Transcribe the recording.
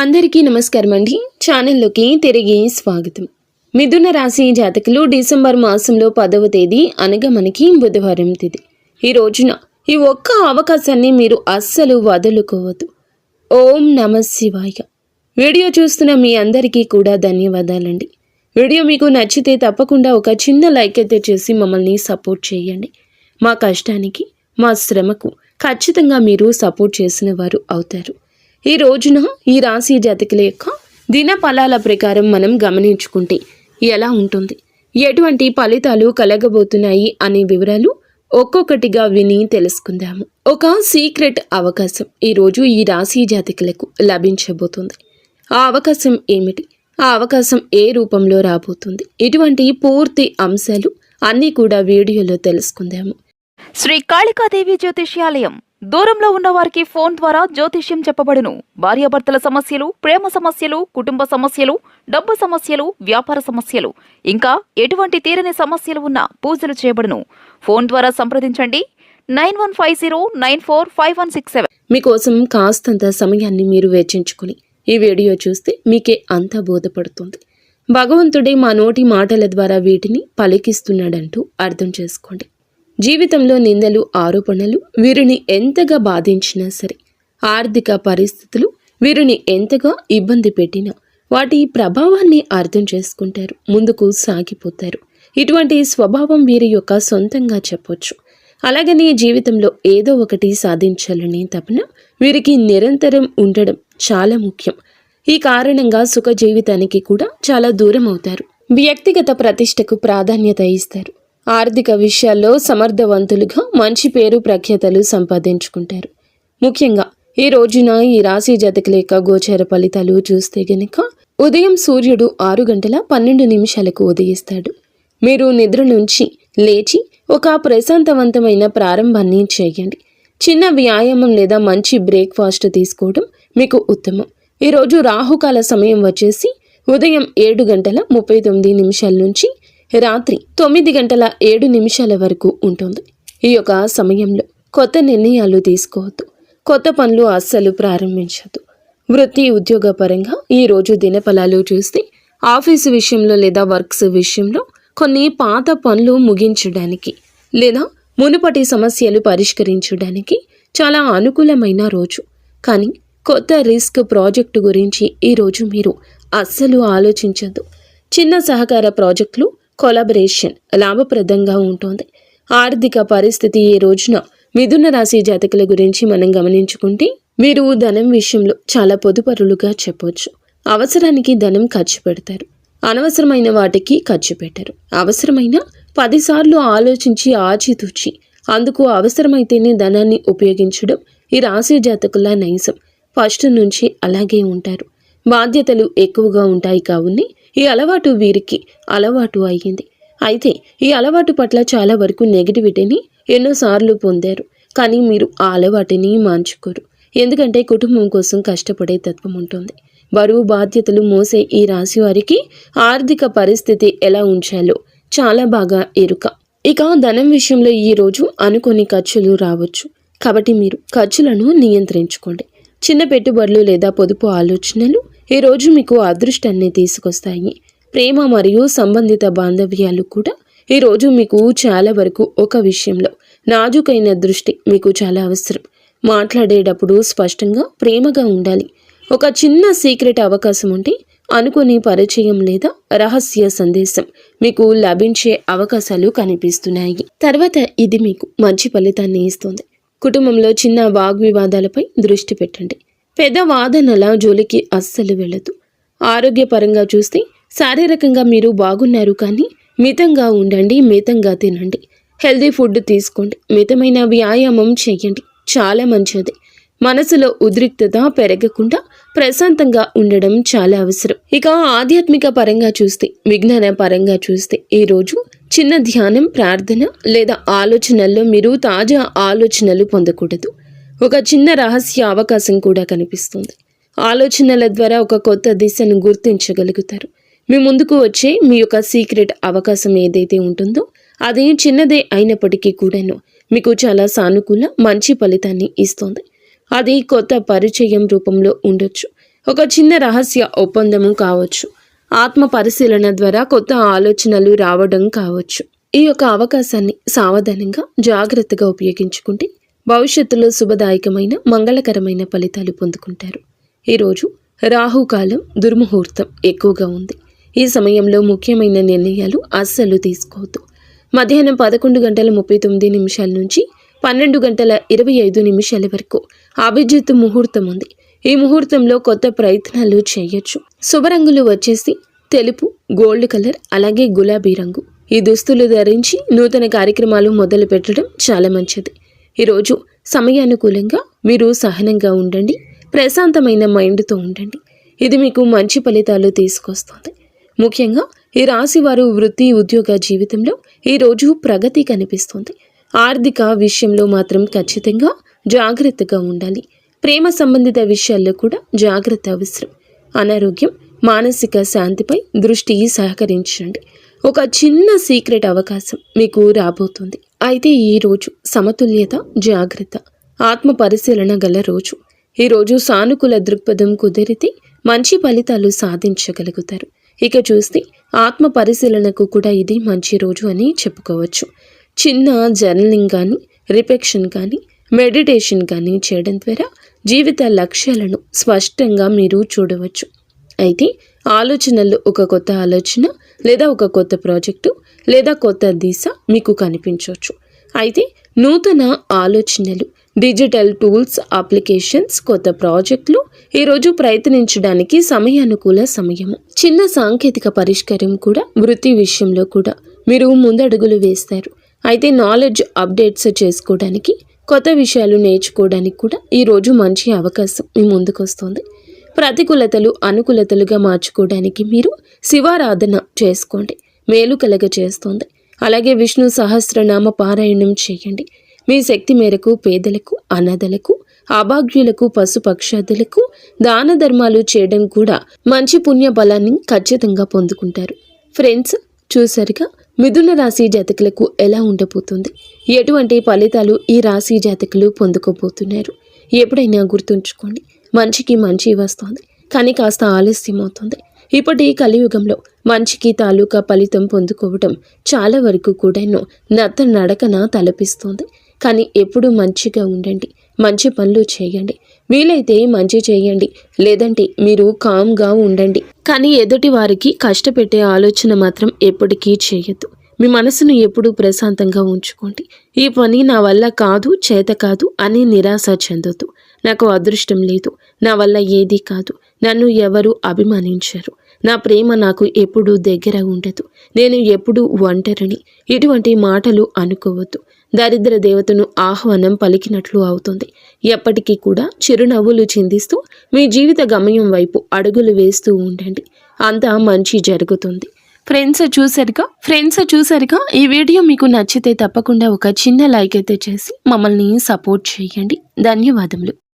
అందరికీ నమస్కారం అండి. ఛానల్లోకి తిరిగి స్వాగతం. మిథున రాశి జాతకులు డిసెంబర్ మాసంలో పదవ తేదీ అనగా మనకి బుధవారం తేదీ. ఈ రోజున ఈ ఒక్క అవకాశాన్ని మీరు అస్సలు వదులుకోవద్దు. ఓం నమ శివాయ. వీడియో చూస్తున్న మీ అందరికీ కూడా ధన్యవాదాలండి. వీడియో మీకు నచ్చితే తప్పకుండా ఒక చిన్న లైక్ అయితే చేసి మమ్మల్ని సపోర్ట్ చేయండి. మా కష్టానికి మా శ్రమకు ఖచ్చితంగా మీరు సపోర్ట్ చేసిన వారు అవుతారు. ఈ రోజున ఈ రాశి జాతకుల యొక్క దిన ఫలాల ప్రకారం మనం గమనించుకుంటే ఎలా ఉంటుంది? ఎటువంటి ఫలితాలు కలగబోతున్నాయి అనే వివరాలు ఒక్కొక్కటిగా విని తెలుసుకుందాము. ఒక సీక్రెట్ అవకాశం ఈరోజు ఈ రాశి జాతకులకు లభించబోతుంది. ఆ అవకాశం ఏమిటి? ఆ అవకాశం ఏ రూపంలో రాబోతుంది? ఇటువంటి పూర్తి అంశాలు అన్నీ కూడా వీడియోలో తెలుసుకుందాము. శ్రీ కాళికాదేవి జ్యోతిష్యాలయం దూరంలో ఉన్నవారికి ఫోన్ ద్వారా జ్యోతిష్యం చెప్పబడును. భార్యాభర్తల సమస్యలు ప్రేమ సమస్యలు కుటుంబ సమస్యలు డబ్బు సమస్యలు వ్యాపార సమస్యలు. ఇంకా ఎటువంటి తీరని సమస్యలు ఉన్నా పూజలు చేయబడును. ఫోన్ ద్వారా సంప్రదించండి. Nine one five zero nine four five one six seven. మీకోసం కాస్తంత సమయాన్ని మీరు వేచించుకుని ఈ వీడియో చూస్తే మీకే అంతా బోధపడుతుంది. భగవంతుడే మా నోటి మాటల ద్వారా వీటిని పలికిస్తున్నాడంటూ అర్థం చేసుకోండి. జీవితంలో నిందలు ఆరోపణలు వీరిని ఎంతగా బాధించినా సరే ఆర్థిక పరిస్థితులు వీరిని ఎంతగా ఇబ్బంది పెట్టినా వాటి ప్రభావాన్ని అర్థం చేసుకుంటారు ముందుకు సాగిపోతారు. ఇటువంటి స్వభావం వీరి యొక్క సొంతంగా చెప్పొచ్చు. అలాగనే జీవితంలో ఏదో ఒకటి సాధించాలని తపన వీరికి నిరంతరం ఉండడం చాలా ముఖ్యం. ఈ కారణంగా సుఖ జీవితానికి కూడా చాలా దూరం అవుతారు. వ్యక్తిగత ప్రతిష్టకు ప్రాధాన్యత ఇస్తారు. ఆర్థిక విషయాల్లో సమర్థవంతులుగా మంచి పేరు ప్రఖ్యాతలు సంపాదించుకుంటారు. ముఖ్యంగా ఈ రోజున ఈ రాశి జాతకుల యొక్క గోచర ఫలితాలు చూస్తే గనక ఉదయం సూర్యుడు ఆరు గంటల పన్నెండు నిమిషాలకు ఉదయిస్తాడు. మీరు నిద్ర నుంచి లేచి ఒక ప్రశాంతవంతమైన ప్రారంభాన్ని చేయండి. చిన్న వ్యాయామం లేదా మంచి బ్రేక్ఫాస్ట్ తీసుకోవడం మీకు ఉత్తమం. ఈరోజు రాహుకాల సమయం వచ్చేసి ఉదయం ఏడు గంటల ముప్పై తొమ్మిది నిమిషాల నుంచి రాత్రి తొమ్మిది గంటల ఏడు నిమిషాల వరకు ఉంటుంది. ఈ యొక్క సమయంలో కొత్త నిర్ణయాలు తీసుకోవద్దు. కొత్త పనులు అస్సలు ప్రారంభించదు వృత్తి ఉద్యోగ పరంగా ఈ రోజు దినఫలాలు చూస్తే ఆఫీసు విషయంలో లేదా వర్క్స్ విషయంలో కొన్ని పాత పనులు ముగించడానికి లేదా మునుపటి సమస్యలు పరిష్కరించడానికి చాలా అనుకూలమైన రోజు. కానీ కొత్త రిస్క్ ప్రాజెక్టు గురించి ఈరోజు మీరు అస్సలు ఆలోచించద్దు. చిన్న సహకార ప్రాజెక్టులు కొలాబరేషన్ లాభప్రదంగా ఉంటుంది. ఆర్థిక పరిస్థితి ఈ రోజున మిథున రాశి జాతకుల గురించి మనం గమనించుకుంటే వీరు ధనం విషయంలో చాలా పొదుపరులుగా చెప్పవచ్చు అవసరానికి ధనం ఖర్చు పెడతారు. అనవసరమైన వాటికి ఖర్చు పెట్టరు. అవసరమైన పదిసార్లు ఆలోచించి ఆచితూచి అందుకు అవసరమైతేనే ధనాన్ని ఉపయోగించడం ఈ రాశి జాతకుల నైజం. ఫస్ట్ నుంచి అలాగే ఉంటారు. బాధ్యతలు ఎక్కువగా ఉంటాయి కావుని ఈ అలవాటు వీరికి అలవాటు అయ్యింది. అయితే ఈ అలవాటు పట్ల చాలా వరకు నెగిటివిటీని ఎన్నోసార్లు పొందారు. కానీ మీరు ఆ అలవాటుని మార్చుకోరు. ఎందుకంటే కుటుంబం కోసం కష్టపడే తత్వం ఉంటుంది. బరువు బాధ్యతలు మోసే ఈ రాశి వారికి ఆర్థిక పరిస్థితి ఎలా ఉంచాలో చాలా బాగా ఎరుక. ఇక ధనం విషయంలో ఈ రోజు అనుకోని ఖర్చులు రావచ్చు. కాబట్టి మీరు ఖర్చులను నియంత్రించుకోండి. చిన్న పెట్టుబడులు లేదా పొదుపు ఆలోచనలు ఈ రోజు మీకు అదృష్టాన్ని తీసుకొస్తాయి. ప్రేమ మరియు సంబంధిత బాంధవ్యాలు కూడా ఈరోజు మీకు చాలా వరకు ఒక విషయంలో నాజుకైన దృష్టి మీకు చాలా అవసరం. మాట్లాడేటప్పుడు స్పష్టంగా ప్రేమగా ఉండాలి. ఒక చిన్న సీక్రెట్ అవకాశం ఉంటే అనుకుని పరిచయం లేదా రహస్య సందేశం మీకు లభించే అవకాశాలు కనిపిస్తున్నాయి. తర్వాత ఇది మీకు మంచి ఫలితాన్ని ఇస్తుంది. కుటుంబంలో చిన్న వాగ్వివాదాలపై దృష్టి పెట్టండి. పెద్ద వాదనల జోలికి అస్సలు వెళ్ళదు. ఆరోగ్యపరంగా చూస్తే శారీరకంగా మీరు బాగున్నారు కానీ మితంగా ఉండండి మితంగా తినండి. హెల్దీ ఫుడ్ తీసుకోండి మితమైన వ్యాయామం చేయండి. చాలా మంచిది. మనసులో ఉద్రిక్తత పెరగకుండా ప్రశాంతంగా ఉండడం చాలా అవసరం. ఇక ఆధ్యాత్మిక పరంగా చూస్తే విజ్ఞాన పరంగా చూస్తే ఈరోజు చిన్న ధ్యానం ప్రార్థన లేదా ఆలోచనల్లో మీరు తాజా ఆలోచనలు పొందకూడదు. ఒక చిన్న రహస్య అవకాశం కూడా కనిపిస్తుంది. ఆలోచనల ద్వారా ఒక కొత్త దిశను గుర్తించగలుగుతారు. మీ ముందుకు వచ్చే మీ యొక్క సీక్రెట్ అవకాశం ఏదైతే ఉంటుందో అది చిన్నదే అయినప్పటికీ కూడాను మీకు చాలా సానుకూల మంచి ఫలితాన్ని ఇస్తుంది. అది కొత్త పరిచయం రూపంలో ఉండొచ్చు. ఒక చిన్న రహస్య ఒప్పందము కావచ్చు. ఆత్మ పరిశీలన ద్వారా కొత్త ఆలోచనలు రావడం కావచ్చు. ఈ యొక్క అవకాశాన్ని సావధానంగా జాగ్రత్తగా ఉపయోగించుకుంటే భవిష్యత్తులో శుభదాయకమైన మంగళకరమైన ఫలితాలు పొందుకుంటారు. ఈరోజు రాహుకాలం దుర్ముహూర్తం ఎక్కువగా ఉంది. ఈ సమయంలో ముఖ్యమైన నిర్ణయాలు అస్సలు తీసుకోవద్దు. మధ్యాహ్నం పదకొండు గంటల ముప్పై తొమ్మిది నిమిషాల నుంచి పన్నెండు గంటల ఇరవై ఐదు నిమిషాల వరకు అభిజిత్ ముహూర్తం ఉంది. ఈ ముహూర్తంలో కొత్త ప్రయత్నాలు చేయొచ్చు. శుభరంగులు వచ్చేసి తెలుపు గోల్డ్ కలర్ అలాగే గులాబీ రంగు. ఈ దుస్తులు ధరించి నూతన కార్యక్రమాలు మొదలు పెట్టడం చాలా మంచిది. ఈరోజు సమయానుకూలంగా మీరు సహనంగా ఉండండి ప్రశాంతమైన మైండ్తో ఉండండి. ఇది మీకు మంచి ఫలితాలు తీసుకొస్తుంది. ముఖ్యంగా ఈ రాశి వారు వృత్తి ఉద్యోగ జీవితంలో ఈరోజు ప్రగతి కనిపిస్తుంది. ఆర్థిక విషయంలో మాత్రం ఖచ్చితంగా జాగ్రత్తగా ఉండాలి. ప్రేమ సంబంధిత విషయాల్లో కూడా జాగ్రత్త అవసరం. అనారోగ్యం మానసిక శాంతిపై దృష్టి సహకరించండి. ఒక చిన్న సీక్రెట్ అవకాశం మీకు రాబోతుంది. అయితే ఈ రోజు సమతుల్యత జాగ్రత్త ఆత్మ పరిశీలన గల రోజు. ఈ రోజు సానుకూల దృక్పథం కుదిరితే మంచి ఫలితాలు సాధించగలుగుతారు. ఇక చూస్తే ఆత్మ పరిశీలనకు కూడా ఇది మంచి రోజు అని చెప్పుకోవచ్చు. చిన్న జర్నలింగ్ కానీ రిఫెక్షన్ కానీ మెడిటేషన్ కానీ చేయడం ద్వారా జీవిత లక్ష్యాలను స్పష్టంగా మీరు చూడవచ్చు. అయితే ఆలోచనల్లో ఒక కొత్త ఆలోచన లేదా ఒక కొత్త ప్రాజెక్టు లేదా కొత్త దిశ మీకు కనిపించవచ్చు. అయితే నూతన ఆలోచనలు డిజిటల్ టూల్స్ అప్లికేషన్స్ కొత్త ప్రాజెక్టులు ఈరోజు ప్రయత్నించడానికి సమయానుకూల సమయము. చిన్న సాంకేతిక పరిష్కారం కూడా వృత్తి విషయంలో కూడా మీరు ముందడుగులు వేస్తారు. అయితే నాలెడ్జ్ అప్డేట్స్ చేసుకోవడానికి కొత్త విషయాలు నేర్చుకోవడానికి కూడా ఈరోజు మంచి అవకాశం మీ ముందుకు వస్తుంది ప్రతికూలతలు అనుకూలతలుగా మార్చుకోవడానికి మీరు శివారాధన చేసుకోండి. మేలు కలగ చేస్తోంది అలాగే విష్ణు సహస్రనామ పారాయణం చేయండి. మీ శక్తి మేరకు పేదలకు అనాథలకు అభాగ్యులకు పశుపక్షాదులకు దాన ధర్మాలు చేయడం కూడా మంచి పుణ్య బలాన్ని ఖచ్చితంగా పొందుకుంటారు. ఫ్రెండ్స్ చూసారుగా? మిథున రాశి జాతకులకు ఎలా ఉండబోతుంది? ఎటువంటి ఫలితాలు ఈ రాశి జాతకులు పొందుకోబోతున్నారు? ఎప్పుడైనా గుర్తుంచుకోండి. మంచికి మంచి వస్తుంది. కానీ కాస్త ఆలస్యం అవుతుంది ఇప్పటి కలియుగంలో మంచికి తాలూకా ఫలితం పొందుకోవటం చాలా వరకు కూడాను నత్త నడకన తలపిస్తుంది. కానీ ఎప్పుడూ మంచిగా ఉండండి మంచి పనులు చేయండి. వీలైతే మంచి చేయండి లేదంటే మీరు కామ్గా ఉండండి. కానీ ఎదుటి వారికి కష్టపెట్టే ఆలోచన మాత్రం ఎప్పటికీ చేయొద్దు. మీ మనసును ఎప్పుడూ ప్రశాంతంగా ఉంచుకోండి. ఈ పని నా వల్ల కాదు చేత కాదు అని నిరాశ చెందొద్దు. నాకు అదృష్టం లేదు. నా వల్ల ఏదీ కాదు. నన్ను ఎవరు అభిమానించరు. నా ప్రేమ నాకు ఎప్పుడూ దగ్గర ఉండదు. నేను ఎప్పుడూ ఒంటరిని. ఇటువంటి మాటలు అనుకోవద్దు. దరిద్ర దేవతను ఆహ్వానం పలికినట్లు అవుతుంది. ఎప్పటికీ కూడా చిరునవ్వులు చిందిస్తూ మీ జీవిత గమయం వైపు అడుగులు వేస్తూ ఉండండి. అంతా మంచి జరుగుతుంది. ఫ్రెండ్స్ చూసారుగా ఫ్రెండ్స్ చూసారుగా ఈ వీడియో మీకు నచ్చితే తప్పకుండా ఒక చిన్న లైక్ అయితే చేసి మమ్మల్ని సపోర్ట్ చేయండి. ధన్యవాదములు.